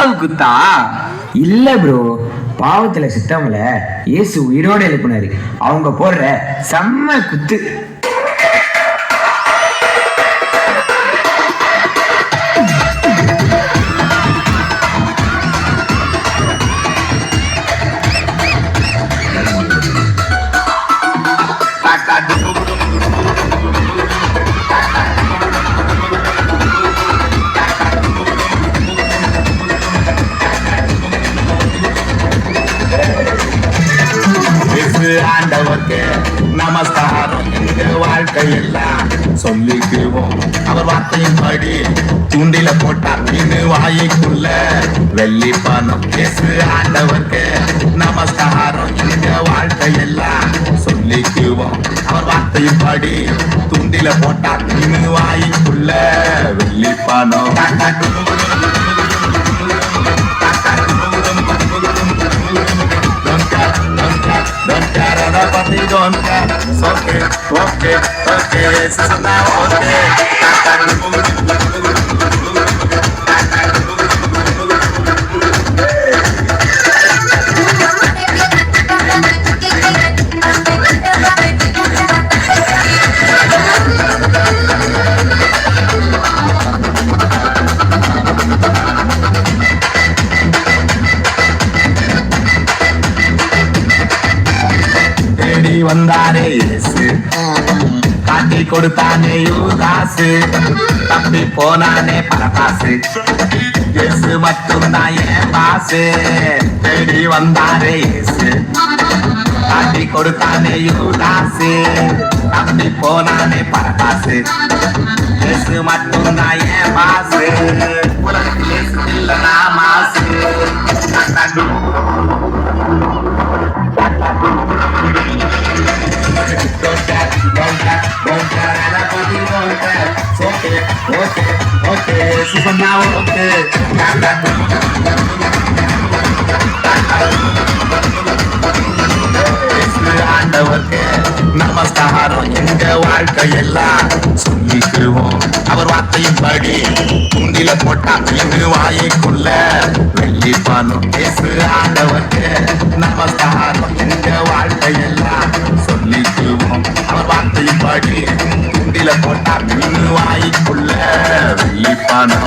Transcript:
சாவு குத்தா? இல்ல ப்ரோ பாவத்துல சித்தவங்கள இயேசு உயிரோட எழுப்பினாரு. அவங்க போடுற செம்ம குத்து. இயேசு ஆண்டவருக்கு நமஸ்காரம். எங்க வாழ்க்கையெல்லாம் சொல்லிக்குவோம். அவர் வார்த்தையின் படி தூண்டில போட்டார். மீன் வாய்க்குள்ள வெள்ளி பணம் இயேசு ஆண்டவருக்கு நமஸ்காரம். எங்க வாழ்க்கையெல்லாம் சொல்லிக்குவோம். அவர் வார்த்தையின் படி தூண்டில போட்டார். மீன் வாய்க்குள்ள வெள்ளி பணம் don't care. Okay, okay, okay, it's now okay. தேடி வந்தாரே இயேசு காட்டி கொடுத்தானே யூதாசு தப்பி போனானே பரபாசு இயேசு மட்டும்தான் என் பாசு தேடி வந்தாரே இயேசு காட்டி கொடுத்தானே யூதாசு தப்பி போனானே பரபாசு இயேசு மட்டும்தான் என் Basu care. It's okay, okay, okay, ஆண்டவருக்கு நமஸ்காரம் எங்க வாழ்க்கையெல்லாம் சொல்லிக்குவோம் அவர் துண்டில போட்டா மீன் வாயைக்குள்ள வெள்ளி பணம் பேசு ஆண்டவருக்கு நமஸ்காரம் எங்க வாழ்க்கையெல்லாம் சொல்லிக்குவோம் அவர் வார்த்தையின்படி படி വായിക്കുള്ള വെള്ളിപ്പണം